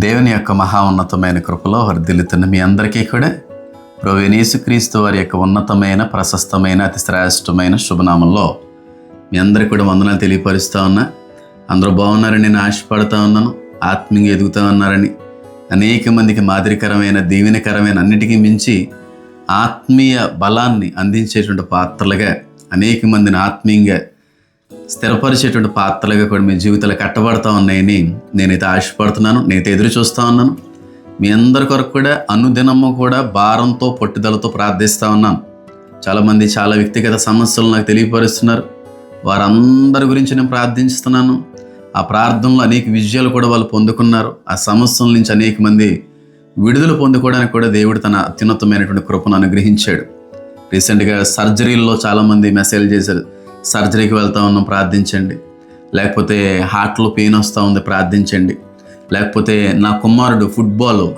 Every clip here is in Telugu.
దేవుని యొక్క మహా ఉన్నతమైన కృపలో వర్ధిల్లుతున్న మీ అందరికీ కూడా ప్రభు క్రీస్తు వారి యొక్క ఉన్నతమైన ప్రశస్తమైన అతి శ్రేష్టమైన శుభనామంలో మీ అందరికీ కూడా వందనాలు తెలియపరుస్తూ ఉన్నా. అందరూ బాగున్నారని నేను ఆశపడుతూ ఉన్నాను. ఆత్మీయంగా ఎదుగుతూ ఉన్నారని అనేక మందికి మాదిరికరమైన దీవెనకరమైన అన్నిటికీ మించి ఆత్మీయ బలాన్ని అందించేటువంటి పాత్రలుగా అనేక మందిని ఆత్మీయంగా స్థిరపరిచేటువంటి పాత్రలుగా కూడా మీ జీవితాలు కట్టబడతా ఉన్నాయని నేనైతే ఆశపడుతున్నాను నేనైతే ఎదురు చూస్తూ ఉన్నాను. మీ అందరి కొరకు కూడా అనుదినము కూడా భారంతో పట్టుదలతో ప్రార్థిస్తూ ఉన్నాను. చాలామంది చాలా వ్యక్తిగత సమస్యలు నాకు తెలియపరుస్తున్నారు. వారందరి గురించి నేను ప్రార్థిస్తున్నాను. ఆ ప్రార్థనలో అనేక విజయాలు కూడా వాళ్ళు పొందుకున్నారు. ఆ సమస్యల నుంచి అనేక మంది విడుదల పొందుకోవడానికి కూడా దేవుడు తన అత్యున్నతమైనటువంటి కృపను అనుగ్రహించాడు. రీసెంట్గా సర్జరీల్లో చాలామంది మెసేజ్ చేశారు. సర్జరీకి వెళ్తా ఉన్నాం ప్రార్థించండి. లేకపోతే హార్ట్లో పెయిన్ వస్తూ ఉంది ప్రార్థించండి. లేకపోతే నా కుమారుడు ఫుట్బాల్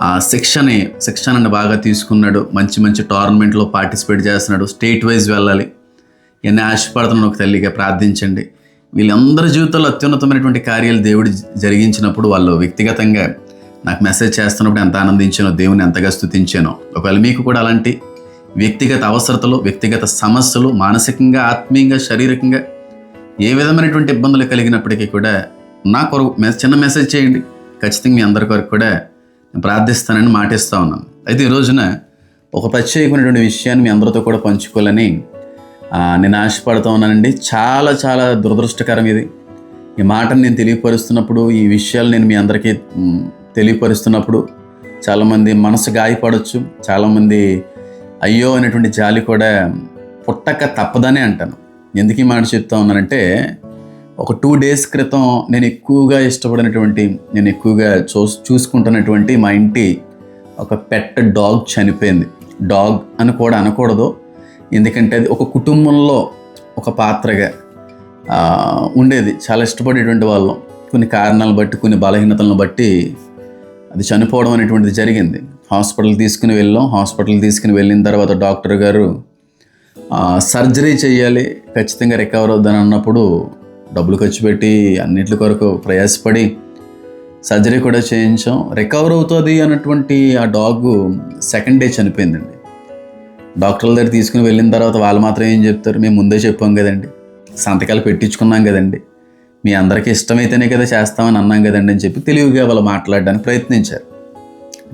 ఆ శిక్షణని బాగా తీసుకున్నాడు. మంచి మంచి టోర్నమెంట్లో పార్టిసిపేట్ చేస్తున్నాడు. స్టేట్ వైజ్ వెళ్ళాలి. ఎన్ని ఆశపడుతున్నాను ఒక తల్లిగా ప్రార్థించండి. వీళ్ళందరి జీవితంలో అత్యున్నతమైనటువంటి కార్యాలు దేవుడు జరిగించినప్పుడు వాళ్ళు వ్యక్తిగతంగా నాకు మెసేజ్ చేస్తున్నప్పుడు ఎంత ఆనందించానో దేవుని ఎంతగా స్థుతించానో ఒకవేళ మీకు కూడా అలాంటి వ్యక్తిగత అవసరతలు వ్యక్తిగత సమస్యలు మానసికంగా ఆత్మీయంగా శారీరకంగా ఏ విధమైనటువంటి ఇబ్బందులు కలిగినప్పటికీ కూడా నా కొరకు మె- చిన్న మెసేజ్ చేయండి. ఖచ్చితంగా మీ అందరి కొరకు కూడా ప్రార్థిస్తానని మాటిస్తూ ఉన్నాను. అయితే ఈ రోజున ఒక ప్రత్యేకమైనటువంటి విషయాన్ని మీ అందరితో కూడా పంచుకోవాలని నేను ఆశపడుతూ ఉన్నానండి. చాలా చాలా దురదృష్టకరం ఇది. ఈ మాటను నేను తెలియపరుస్తున్నప్పుడు ఈ విషయాలు నేను మీ అందరికీ తెలియపరుస్తున్నప్పుడు చాలామంది మనసు గాయపడవచ్చు చాలామంది అయ్యో అనేటువంటి జాలి కూడా పుట్టక తప్పదనే అంటాను. ఎందుకు ఈ మాట చెప్తా ఉన్నానంటే ఒక టూ డేస్ క్రితం నేను ఎక్కువగా ఇష్టపడినటువంటి నేను ఎక్కువగా చూ చూసుకుంటున్నటువంటి మా ఇంటి ఒక పెట్ డాగ్ చనిపోయింది. డాగ్ అని కూడా అనకూడదు. ఎందుకంటే అది ఒక కుటుంబంలో ఒక పాత్రగా ఉండేది. చాలా ఇష్టపడేటువంటి వాళ్ళం. కొన్ని కారణాలను బట్టి కొన్ని బలహీనతలను బట్టి అది చనిపోవడం అనేటువంటిది జరిగింది. హాస్పిటల్ తీసుకుని వెళ్ళాం. హాస్పిటల్ తీసుకుని వెళ్ళిన తర్వాత డాక్టర్ గారు సర్జరీ చేయాలి ఖచ్చితంగా రికవర్ అవుద్దని అన్నప్పుడు డబ్బులు ఖర్చు పెట్టి అన్నిటి కొరకు ప్రయాసపడి సర్జరీ కూడా చేయించాం. రికవర్ అవుతుంది అన్నటువంటి ఆ డాగ్ సెకండ్ డే చనిపోయిందండి. డాక్టర్ల దగ్గర తీసుకుని వెళ్ళిన తర్వాత వాళ్ళు మాత్రం ఏం చెప్తారు? మేము ముందే చెప్పాం కదండి. సంతకాలు పెట్టించుకున్నాం కదండి. మీ అందరికీ ఇష్టమైతేనే కదా చేస్తామని అన్నాం కదండి అని చెప్పి తెలివిగా వాళ్ళు మాట్లాడడానికి ప్రయత్నించారు.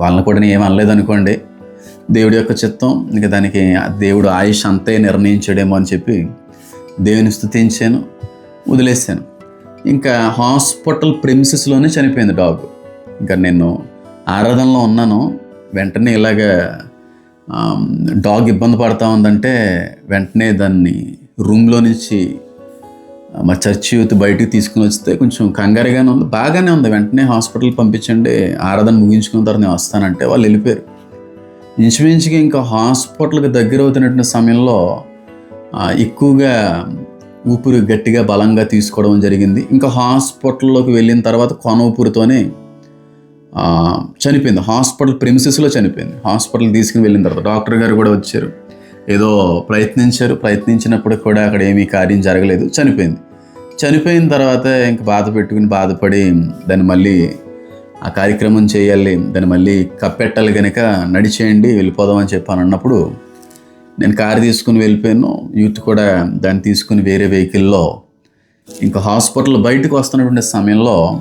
వాళ్ళని కూడా నేను ఏమనలేదు అనలేదు అనుకోండి. దేవుడి యొక్క చిత్తం ఇంకా దానికి దేవుడు ఆయుష్ అంతే నిర్ణయించాడేమో అని చెప్పి దేవుని స్థుతించాను వదిలేసాను ఇంకా హాస్పిటల్ ప్రిమ్సెస్లోనే చనిపోయింది డాగ్. ఇంకా నేను ఆరాధనలో ఉన్నాను. వెంటనే ఇలాగ డాగ్ ఇబ్బంది పడతా ఉందంటే వెంటనే దాన్ని రూమ్లో నుంచి మా చర్చి యూత్ బయటికి తీసుకుని వస్తే కొంచెం కంగారుగానే ఉంది. బాగానే ఉంది. వెంటనే హాస్పిటల్ పంపించండి. ఆరాధన ముగించుకున్న తర్వాత నేను వస్తానంటే వాళ్ళు వెళ్ళిపోయారు. ఇంచుమించుగా ఇంకా హాస్పిటల్కి దగ్గర అవుతున్నటువంటి సమయంలో ఎక్కువగా ఊపిరి గట్టిగా బలంగా తీసుకోవడం జరిగింది. ఇంకా హాస్పిటల్లోకి వెళ్ళిన తర్వాత కొన ఊపిరితోనే చనిపోయింది. హాస్పిటల్ ప్రిమిసెస్లో చనిపోయింది. హాస్పిటల్ తీసుకుని వెళ్ళిన తర్వాత డాక్టర్ గారు కూడా వచ్చారు. ఏదో ప్రయత్నించారు ప్రయత్నించినప్పుడు కూడా అక్కడ ఏమీ కార్యం జరగలేదు. చనిపోయింది. చనిపోయిన తర్వాత ఇంక బాధ పెట్టుకుని బాధపడి దాన్ని మళ్ళీ ఆ కార్యక్రమం చేయాలి దాన్ని మళ్ళీ కప్పెట్టాలి కనుక నడిచేయండి వెళ్ళిపోదామని చెప్పాను అన్నప్పుడు నేను కారు తీసుకుని వెళ్ళిపోయాను. యూత్ కూడా దాన్ని తీసుకుని వేరే వెహికల్లో ఇంకా హాస్పిటల్ బయటకు వస్తున్నటువంటి సమయంలో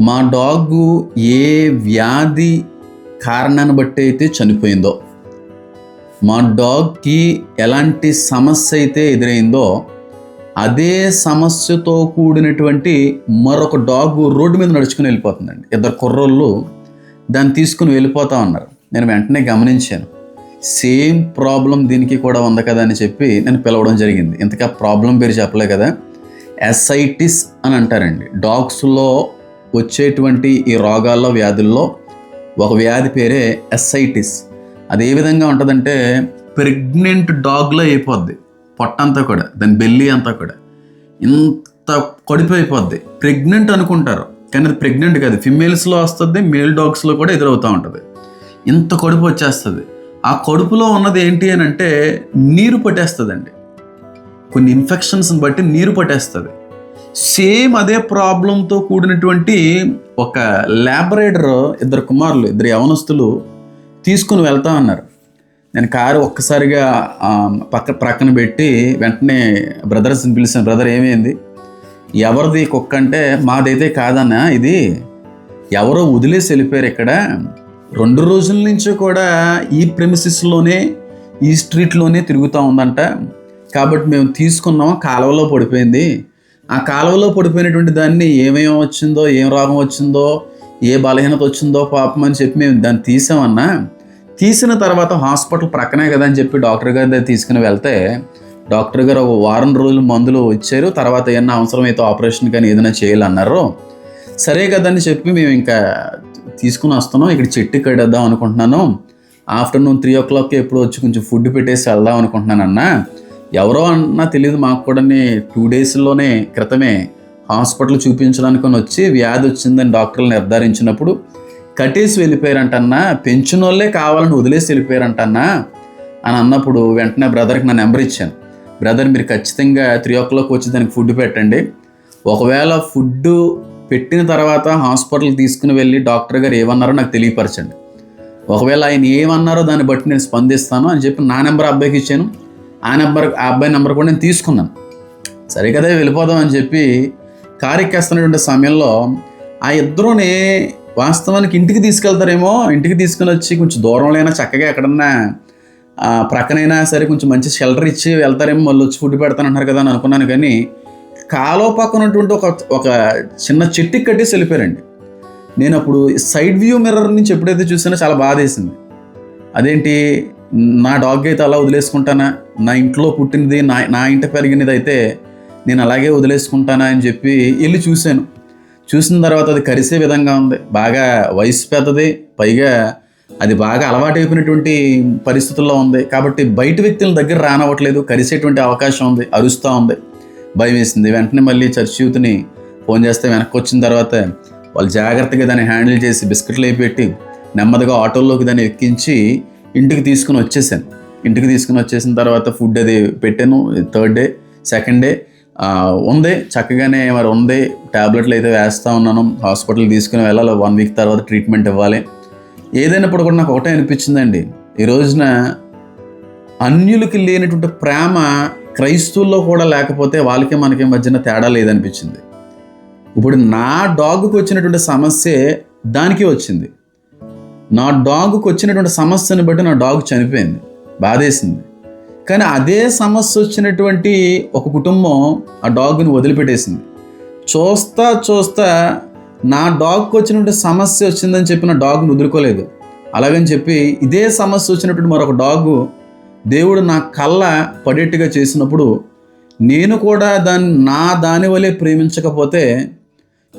మా డాగ్ ఏ వ్యాధి కారణాన్ని బట్టి అయితే చనిపోయిందో మా డాగ్కి ఎలాంటి సమస్య అయితే ఎదురైందో అదే సమస్యతో కూడినటువంటి మరొక డాగ్ రోడ్డు మీద నడుచుకుని వెళ్ళిపోతుందండి. ఇద్దరు కుర్రోళ్ళు దాన్ని తీసుకుని వెళ్ళిపోతా ఉన్నారు. నేను వెంటనే గమనించాను. సేమ్ ప్రాబ్లం దీనికి కూడా ఉంది కదా అని చెప్పి నేను పిలవడం జరిగింది. ఇంతకా ప్రాబ్లం పేరు చెప్పలే కదా? ఎస్ఐటిస్ అని అంటారండి. డాగ్స్లో వచ్చేటువంటి ఈ రోగాల్లో వ్యాధుల్లో ఒక వ్యాధి పేరే ఎస్ఐటిస్. అది ఏ విధంగా ఉంటుందంటే ప్రెగ్నెంట్ డాగ్లో అయిపోద్ది పొట్టంతా కూడా దాని బెల్లి అంతా కూడా. ఇంత కడుపు అయిపోద్ది. ప్రెగ్నెంట్ అనుకుంటారు కానీ అది ప్రెగ్నెంట్ కాదు. ఫిమేల్స్లో వస్తుంది మేల్ డాగ్స్లో కూడా ఎదురవుతూ ఉంటుంది. ఇంత కడుపు వచ్చేస్తుంది. ఆ కడుపులో ఉన్నది ఏంటి అని అంటే నీరు పట్టేస్తుందండి. కొన్ని ఇన్ఫెక్షన్స్ని బట్టి నీరు పట్టేస్తుంది. సేమ్ అదే ప్రాబ్లంతో కూడినటువంటి ఒక ల్యాబరేటర్ ఇద్దరు కుమారులు ఇద్దరు యవనస్తులు తీసుకుని వెళ్తా అన్నారు. నేను కారు ఒక్కసారిగా పక్క ప్రక్కన పెట్టి వెంటనే బ్రదర్స్ని పిలిచాను బ్రదర్ ఏమైంది? ఎవరిది కుక్క అంటే మాదైతే కాదన్నా ఇది ఎవరో వదిలేసి వెళ్ళిపోయారు ఇక్కడ. రెండు రోజుల నుంచి కూడా ఈ ప్రెమిసిస్లోనే ఈ స్ట్రీట్లోనే తిరుగుతూ ఉందంట. కాబట్టి మేము తీసుకున్నాం కాలువలో పడిపోయింది. ఆ కాలువలో పడిపోయినటువంటి దాన్ని ఏమేమి వచ్చిందో ఏం రోగం వచ్చిందో ఏ బలహీనత వచ్చిందో పాపం అని చెప్పి మేము దాన్ని తీసామన్నా. తీసిన తర్వాత హాస్పిటల్ ప్రక్కనే కదా అని చెప్పి డాక్టర్ గారి దగ్గర తీసుకుని వెళ్తే డాక్టర్ గారు ఒక వారం రోజులు మందులు ఇచ్చారు తర్వాత ఏమన్నా అవసరమైతే ఆపరేషన్ కానీ ఏదైనా చేయాలన్నారు. సరే కదని చెప్పి మేము ఇంకా తీసుకుని వస్తున్నాం ఇక్కడ చెట్టు కడేద్దాం అనుకుంటున్నాను. ఆఫ్టర్నూన్ త్రీ ఓ క్లాక్కి ఎప్పుడు వచ్చి కొంచెం ఫుడ్ పెట్టేసి వెళ్దాం అనుకుంటున్నాను అన్న. ఎవరో అన్నా తెలియదు మాకు కూడా టూ డేస్లోనే క్రితమే హాస్పిటల్ చూపించడానికి వచ్చి వ్యాధి వచ్చిందని డాక్టర్లు నిర్ధారించినప్పుడు కట్టేసి వెళ్ళిపోయారంటన్నా పెంచినోళ్ళే కావాలని వదిలేసి వెళ్ళిపోయారంటన్నా అని అన్నప్పుడు వెంటనే బ్రదర్కి నా నెంబర్ ఇచ్చాను. బ్రదర్ మీరు ఖచ్చితంగా త్రీ ఓ క్లాక్ వచ్చి దానికి ఫుడ్ పెట్టండి. ఒకవేళ ఫుడ్ పెట్టిన తర్వాత హాస్పిటల్ తీసుకుని వెళ్ళి డాక్టర్ గారు ఏమన్నారో నాకు తెలియపరచండి. ఒకవేళ ఆయన ఏమన్నారో దాన్ని బట్టి నేను స్పందిస్తాను అని చెప్పి నా నెంబర్ అబ్బాయికి ఇచ్చాను. ఆ నెంబర్ ఆ అబ్బాయి నెంబర్ కూడా నేను తీసుకున్నాను. సరే కదా వెళ్ళిపోదాం అని చెప్పి కారు ఎక్కేస్తున్నటువంటి సమయంలో ఆ ఇద్దరుని వాస్తవానికి ఇంటికి తీసుకెళ్తారేమో ఇంటికి తీసుకుని వచ్చి కొంచెం దూరంలో అయినా చక్కగా ఎక్కడన్నా ప్రక్కనైనా సరే కొంచెం మంచి షెల్టర్ ఇచ్చి వెళ్తారేమో మళ్ళీ వచ్చి ఫుడ్ పెడతానంటారు కదా అని అనుకున్నాను కానీ కాలువ పక్కన ఉన్నటువంటి ఒక ఒక చిన్న చెట్టుకి కట్టేసి వెళ్ళిపోయారండి. నేను అప్పుడు సైడ్ వ్యూ మిర్రర్ నుంచి ఎప్పుడైతే చూసానో చాలా బాధేసింది అదేంటి నా డాగ్ అయితే అలా వదిలేసుకుంటానా? నా ఇంట్లో పుట్టినది నా నా ఇంట పెరిగినది అయితే నేను అలాగే వదిలేసుకుంటానా అని చెప్పి వెళ్ళి చూశాను. చూసిన తర్వాత అది కరిసే విధంగా ఉంది. బాగా వయసు పెద్దది పైగా అది బాగా అలవాటైపోయినటువంటి పరిస్థితుల్లో ఉంది. కాబట్టి బయట వ్యక్తుల దగ్గర రానవ్వట్లేదు కరిసేటువంటి అవకాశం ఉంది అరుస్తూ ఉంది. భయం వేసింది. వెంటనే మళ్ళీ చర్చ్ యూత్ని ఫోన్ చేస్తే వెనక్కి వచ్చిన తర్వాత వాళ్ళు జాగ్రత్తగా దాన్ని హ్యాండిల్ చేసి బిస్కెట్లు అయి పెట్టి నెమ్మదిగా ఆటోలోకి దాన్ని ఎక్కించి ఇంటికి తీసుకుని వచ్చేసాను. ఇంటికి తీసుకుని వచ్చేసిన తర్వాత ఫుడ్ అది పెట్టాను థర్డ్ డే సెకండ్ డే. ఉంది. చక్కగానే మరి ఉంది. ట్యాబ్లెట్లు అయితే వేస్తూ ఉన్నాను. హాస్పిటల్ తీసుకుని వెళ్ళాలి. వన్ వీక్ తర్వాత ట్రీట్మెంట్ ఇవ్వాలి. ఏదైనప్పుడు కూడా నాకు ఒకటే అనిపించిందండి. ఈ రోజున అన్యులకి లేనటువంటి ప్రేమ క్రైస్తువుల్లో కూడా లేకపోతే వాళ్ళకి మనకి మధ్యన తేడా లేదనిపించింది. ఇప్పుడు నా డాగ్కి వచ్చినటువంటి సమస్య దానికి వచ్చింది. నా డాగ్కి వచ్చినటువంటి సమస్యను బట్టి నా డాగ్ చనిపోయింది. బాధేసింది. కానీ అదే సమస్య వచ్చినటువంటి ఒక కుటుంబం ఆ డాగ్ని వదిలిపెట్టేసింది. చూస్తా చూస్తా నా డాగ్కి వచ్చినటువంటి సమస్య వచ్చిందని చెప్పి నా డాగ్ని వదులుకోలేదు. అలాగని చెప్పి ఇదే సమస్య వచ్చినటువంటి మరొక డాగు దేవుడు నా కళ్ళ పడేట్టుగా చేసినప్పుడు నేను కూడా దాన్ని నా దాని వలె ప్రేమించకపోతే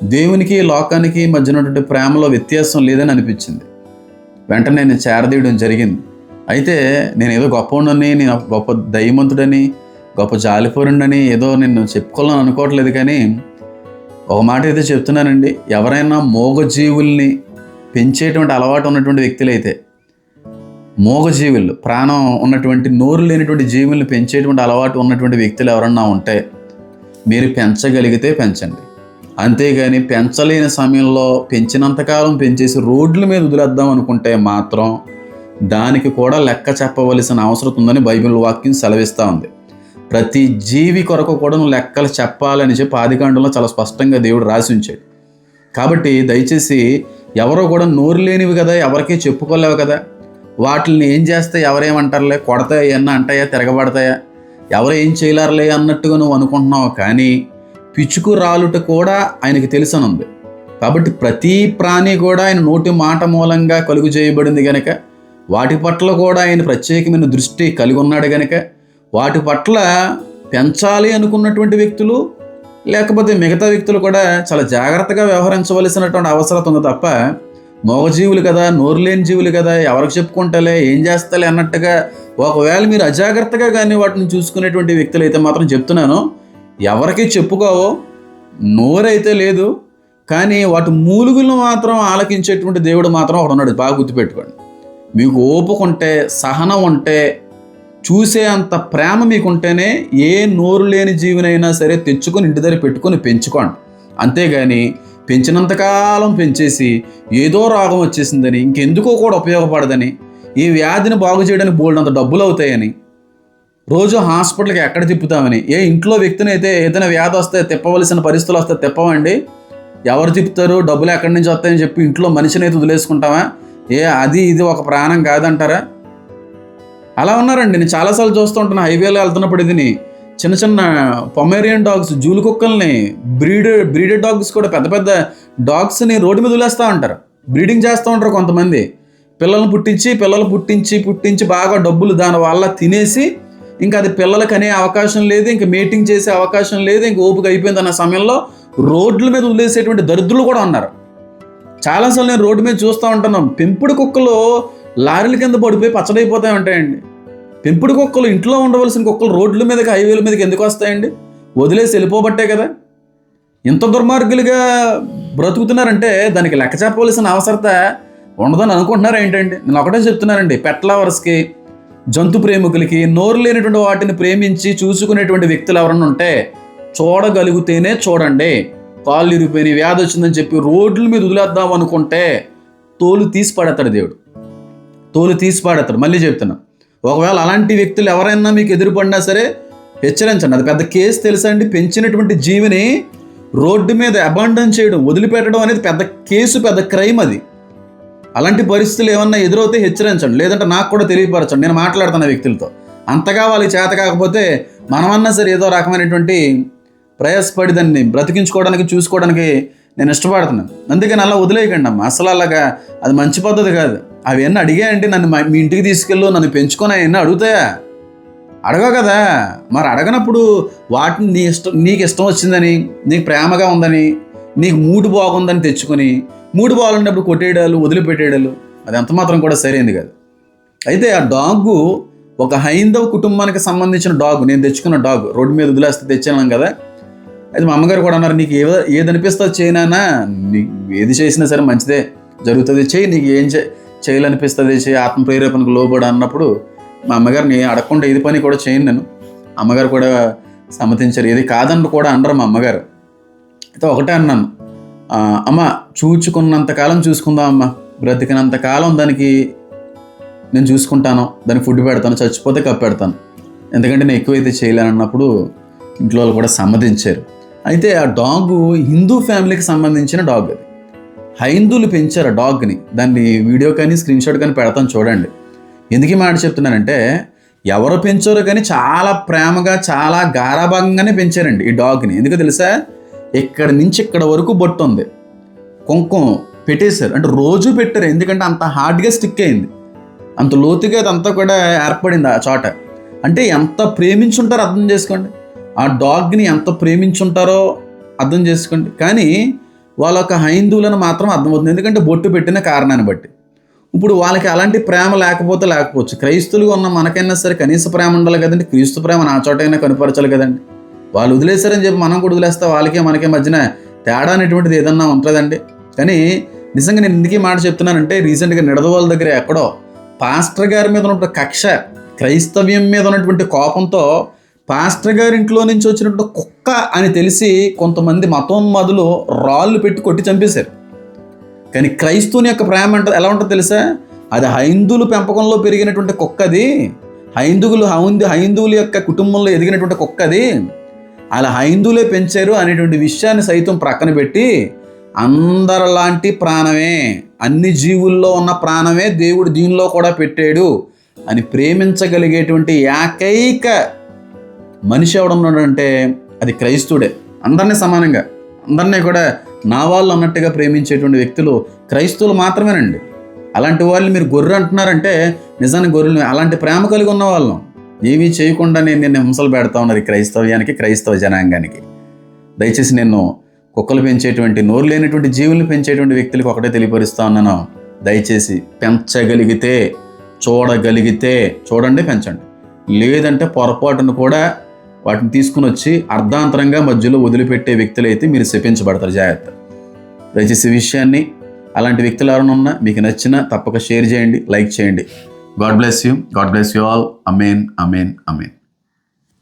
దేవునికి లోకానికి మధ్య ఉన్నటువంటి ప్రేమలో వ్యత్యాసం లేదని అనిపించింది. వెంటనే నేను చేరదీయడం జరిగింది. అయితే నేను ఏదో గొప్పవాడిని నేను గొప్ప దయ్యమంతుడని గొప్ప జాలిపోరుండని ఏదో నేను చెప్పుకోవాలని అనుకోవట్లేదు కానీ ఒక మాట అయితే చెప్తున్నానండి. ఎవరైనా మూగజీవుల్ని పెంచేటువంటి అలవాటు ఉన్నటువంటి వ్యక్తులైతే మూగజీవులు ప్రాణం ఉన్నటువంటి నోరు లేనటువంటి జీవుల్ని పెంచేటువంటి అలవాటు ఉన్నటువంటి వ్యక్తులు ఎవరన్నా ఉంటే మీరు పెంచగలిగితే పెంచండి. అంతేగాని పెంచలేని సమయంలో పెంచినంతకాలం పెంచేసి రోడ్ల మీద వదిలేద్దాం అనుకుంటే మాత్రం దానికి కూడా లెక్క చెప్పవలసిన అవసరం ఉందని బైబిల్ వాక్యం సెలవిస్తూ ఉంది. ప్రతి జీవి కొరకు కూడా నువ్వు లెక్కలు చెప్పాలని చెప్పి ఆదికాండంలో చాలా స్పష్టంగా దేవుడు రాసి ఉంచాడు. కాబట్టి దయచేసి ఎవరో కూడా నోరు లేనివి కదా ఎవరికీ చెప్పుకోలేవు కదా. వాటిని ఏం చేస్తే ఎవరేమంటారులే కొడతాయా ఏమన్నా అంటాయా తిరగబడతాయా? ఎవరు ఏం చేయలేరులే అన్నట్టుగా నువ్వు అనుకుంటున్నావు? కానీ పిచ్చుకు రాలుట కూడా ఆయనకి తెలుసనుంది. కాబట్టి ప్రతి ప్రాణి కూడా ఆయన నోటి మాట మూలంగా కలుగు చేయబడింది కనుక వాటి పట్ల కూడా ఆయన ప్రత్యేకమైన దృష్టి కలిగి ఉన్నాడు గనక వాటి పట్ల పెంచాలి అనుకున్నటువంటి వ్యక్తులు లేకపోతే మిగతా వ్యక్తులు కూడా చాలా జాగ్రత్తగా వ్యవహరించవలసినటువంటి అవసరం ఉంది తప్ప మోగజీవులు కదా నోరు లేని జీవులు కదా ఎవరికి చెప్పుకుంటాలే ఏం చేస్తాలే అన్నట్టుగా ఒకవేళ మీరు అజాగ్రత్తగా కానీ వాటిని చూసుకునేటువంటి వ్యక్తులు అయితే మాత్రం చెప్తున్నాను ఎవరికి చెప్పుకోవో నోరైతే లేదు కానీ వాటి మూలుగులను మాత్రం ఆలకించేటువంటి దేవుడు మాత్రం ఒకడు ఉన్నాడు బాగా గుర్తుపెట్టుకోండి. మీకు ఓపుకుంటే సహనం ఉంటే చూసే అంత ప్రేమ మీకుంటేనే ఏ నోరు లేని జీవినైనా సరే తెచ్చుకొని ఇంటి దగ్గర పెట్టుకొని పెంచుకోండి. అంతేగాని పెంచినంతకాలం పెంచేసి ఏదో రోగం వచ్చేసిందని ఇంకెందుకో కూడా ఉపయోగపడదని ఈ వ్యాధిని బాగు చేయడానికి బోల్డంత డబ్బులు అవుతాయని రోజు హాస్పిటల్కి ఎక్కడ తిప్పుతామని ఏ ఇంట్లో వ్యక్తిని అయితే ఏదైనా వ్యాధి వస్తే తిప్పవలసిన పరిస్థితులు వస్తే తిప్పమండి. ఎవరు తిప్పుతారు? డబ్బులు ఎక్కడి నుంచి వస్తాయని చెప్పి ఇంట్లో మనిషిని అయితే వదిలేసుకుంటామా? ఏ అది ఇది ఒక ప్రాణం కాదంటారా? అలా ఉన్నారండి. నేను చాలాసార్లు చూస్తూ ఉంటాను హైవేలో వెళ్తున్నప్పుడు ఇదిని. చిన్న చిన్న పొమేరియన్ డాగ్స్ జూలు కుక్కల్ని బ్రీడ్ బ్రీడెడ్ డాగ్స్ కూడా పెద్ద పెద్ద డాగ్స్ని రోడ్డు మీద వదిలేస్తూ ఉంటారు. బ్రీడింగ్ చేస్తూ ఉంటారు కొంతమంది. పిల్లల్ని పుట్టించి పిల్లలు పుట్టించి పుట్టించి బాగా డబ్బులు దాని వల్ల తినేసి ఇంకా అది పిల్లలకి అనే అవకాశం లేదు ఇంకా మీటింగ్ చేసే అవకాశం లేదు ఇంకా ఓపిక అయిపోయింది అన్న సమయంలో రోడ్ల మీద వదిలేసేటువంటి దరిద్రులు కూడా ఉన్నారు. చాలాసార్లు నేను రోడ్డు మీద చూస్తూ ఉంటున్నాం. పెంపుడు కుక్కలు లారీల కింద పడిపోయి పచ్చడైపోతాయి ఉంటాయండి పెంపుడు కుక్కలు ఇంట్లో ఉండవలసిన కుక్కలు రోడ్ల మీదకి హైవేల మీదకి ఎందుకు వస్తాయండి? వదిలేసి వెళ్ళిపోబట్టే కదా. ఇంత దుర్మార్గులుగా బ్రతుకుతున్నారంటే దానికి లెక్క చెప్పవలసిన అవసరత ఉండదని అనుకుంటున్నారా ఏంటండి? నేను ఒకటే చెప్తున్నానండి పెట్ లవర్స్కి జంతు ప్రేమికులకి నోరు లేనటువంటి వాటిని ప్రేమించి చూసుకునేటువంటి వ్యక్తులు ఎవరన్నా ఉంటే చూడగలిగితేనే చూడండి. కాళ్ళు ఇరిగిపోయిన వ్యాధి వచ్చిందని చెప్పి రోడ్ల మీద వదిలేద్దాం అనుకుంటే తోలు తీసి పడేస్తాడు దేవుడు. తోలు తీసి పాడేస్తాడు. మళ్ళీ చెప్తున్నా. ఒకవేళ అలాంటి వ్యక్తులు ఎవరైనా మీకు ఎదురుపడినా సరే హెచ్చరించండి. అది పెద్ద కేసు తెలుసా అండి? పెంచినటువంటి జీవిని రోడ్డు మీద అబాండన్ చేయడం వదిలిపెట్టడం అనేది పెద్ద కేసు పెద్ద క్రైమ్ అది. అలాంటి పరిస్థితులు ఏమన్నా ఎదురవుతే హెచ్చరించండి. లేదంటే నాకు కూడా తెలియపరచండి. నేను మాట్లాడుతున్న వ్యక్తులతో. అంతగా వాళ్ళకి చేత కాకపోతే మనమన్నా సరే ఏదో రకమైనటువంటి ప్రయాసపడి దాన్ని బ్రతికించుకోవడానికి చూసుకోవడానికి నేను ఇష్టపడుతున్నాను. అందుకని అలా వదిలేయకండి అమ్మ. అసలు అలాగా అది మంచి పద్ధతి కాదు. అవన్నీ అడిగాయంటే నన్ను మీ ఇంటికి తీసుకెళ్ళు నన్ను పెంచుకొని అవన్నీ అడుగుతాయా? అడగవు కదా. మరి అడగనప్పుడు వాటిని నీ ఇష్టం నీకు ఇష్టం వచ్చిందని నీకు ప్రేమగా ఉందని నీకు మూడు బాగుందని తెచ్చుకొని మూడు బాగున్నప్పుడు కొట్టేయడాలు వదిలిపెట్టేయడాలు అది ఎంత మాత్రం కూడా సరైనది కాదు. అయితే ఆ డాగు ఒక హైందవ కుటుంబానికి సంబంధించిన డాగ్ నేను తెచ్చుకున్న డాగ్ రోడ్డు మీద వదిలేస్తే తెచ్చాను కదా అయితే మా అమ్మగారు కూడా అన్నారు నీకు ఏదో ఏది అనిపిస్తా చేయనా నీకు ఏది చేసినా సరే మంచిదే జరుగుతుంది చేయి నీకు ఏం చే చేయాలనిపిస్తుంది చేయి ఆత్మ ప్రేరేపణకు లోబడి అన్నప్పుడు మా అమ్మగారిని అడగకుండా ఏది పని కూడా చేయను నేను. అమ్మగారు కూడా సమ్మతించారు. ఏది కాదని కూడా అనరు మా అమ్మగారు. అయితే ఒకటే అన్నాను అమ్మ చూచుకున్నంత కాలం చూసుకుందాం అమ్మ బ్రతికినంత కాలం దానికి నేను చూసుకుంటాను దానికి ఫుడ్ పెడతాను చచ్చిపోతే కప్పెడతాను ఎందుకంటే నేను ఎక్కువైతే చేయలేనన్నప్పుడు ఇంట్లో వాళ్ళు కూడా సమ్మతించారు. అయితే ఆ డాగ్ హిందూ ఫ్యామిలీకి సంబంధించిన డాగ్ అది. హైందువులు పెంచారు ఆ డాగ్ని. దాన్ని వీడియో కానీ స్క్రీన్ షాట్ కానీ పెడతాను చూడండి. ఎందుకు ఈ మాట చెప్తున్నానంటే ఎవరు పెంచారో కానీ చాలా ప్రేమగా చాలా గారాభంగానే పెంచారండి ఈ డాగ్ని. ఎందుకు తెలుసా? ఇక్కడ నుంచి ఇక్కడ వరకు బొట్టు ఉంది. కుంకుమ పెట్టేశారు. అంటే రోజు పెట్టారు. ఎందుకంటే అంత హార్డ్గా స్టిక్ అయింది. అంత లోతుగా అదంతా కూడా ఏర్పడింది ఆ చోట. అంటే ఎంత ప్రేమించుంటారో అర్థం చేసుకోండి. ఆ డాగ్ని ఎంత ప్రేమించుంటారో అర్థం చేసుకోండి. కానీ వాళ్ళ యొక్క హైందువులను మాత్రం అర్థమవుతుంది ఎందుకంటే బొట్టు పెట్టిన కారణాన్ని బట్టి. ఇప్పుడు వాళ్ళకి అలాంటి ప్రేమ లేకపోతే లేకపోవచ్చు. క్రైస్తువులుగా ఉన్న మనకైనా సరే కనీస ప్రేమ ఉండాలి కదండి. క్రీస్తు ప్రేమ నా చోటైనా కనుపరచాలి కదండి. వాళ్ళు వదిలేశారని చెప్పి మనం కూడా వదిలేస్తే వాళ్ళకే మనకే మధ్యన తేడా అనేటువంటిది ఏదన్నా ఉంటుందండి. కానీ నిజంగా నేను ఇందుకే మాట చెప్తున్నానంటే రీసెంట్గా నిడదవాళ్ళ దగ్గర ఎక్కడో పాస్టర్ గారి మీద ఉన్నటువంటి కక్ష క్రైస్తవ్యం మీద ఉన్నటువంటి కోపంతో పాస్టర్ గారి ఇంట్లో నుంచి వచ్చినటువంటి కుక్క అని తెలిసి కొంతమంది మతోన్మాదులు రాళ్ళు పెట్టి కొట్టి చంపేశారు. కానీ క్రైస్తవుని యొక్క ప్రేమ అంటే ఎలా ఉంటుందో తెలుసా? అది హైందువులు పెంపకంలో పెరిగినటువంటి కుక్క అది. హైందువులు హైందు హైందువుల యొక్క కుటుంబంలో ఎదిగినటువంటి కుక్క అది. అలా హైందువులే పెంచారు అనేటువంటి విషయాన్ని సైతం ప్రక్కన పెట్టి అందరిలాంటి ప్రాణమే అన్ని జీవుల్లో ఉన్న ప్రాణమే దేవుడు దీనిలో కూడా పెట్టాడు అని ప్రేమించగలిగేటువంటి ఏకైక మనిషి ఎవడున్నాడంటే అది క్రైస్తుడే అందరినీ సమానంగా. అందరినీ కూడా నా వాళ్ళు అన్నట్టుగా ప్రేమించేటువంటి వ్యక్తులు క్రైస్తవులు మాత్రమేనండి. అలాంటి వాళ్ళు మీరు గొర్రె అంటున్నారంటే నిజానికి గొర్రెలు అలాంటి ప్రేమ కలిగి ఉన్న వాళ్ళం. ఏమీ చేయకుండా నేను నిన్ను హింసలు పెడతా ఉన్నది క్రైస్తవ్యానికి క్రైస్తవ జనాంగానికి. దయచేసి నేను కుక్కలు పెంచేటువంటి నోరు లేనటువంటి జీవులను పెంచేటువంటి వ్యక్తులకు ఒకటే తెలియపరుస్తా ఉన్నాను. దయచేసి పెంచగలిగితే చూడగలిగితే చూడండి పెంచండి. లేదంటే పొరపాటును కూడా వాటిని తీసుకుని వచ్చి అర్ధాంతరంగా మధ్యలో వదిలిపెట్టే వ్యక్తులైతే మీరు శపించబడతారు. జాగ్రత్త. దయచేసి విషయాన్ని అలాంటి వ్యక్తులు ఎవరైనా ఉన్నా మీకు నచ్చినా తప్పక షేర్ చేయండి లైక్ చేయండి. God bless you. God bless you all. Amen amen amen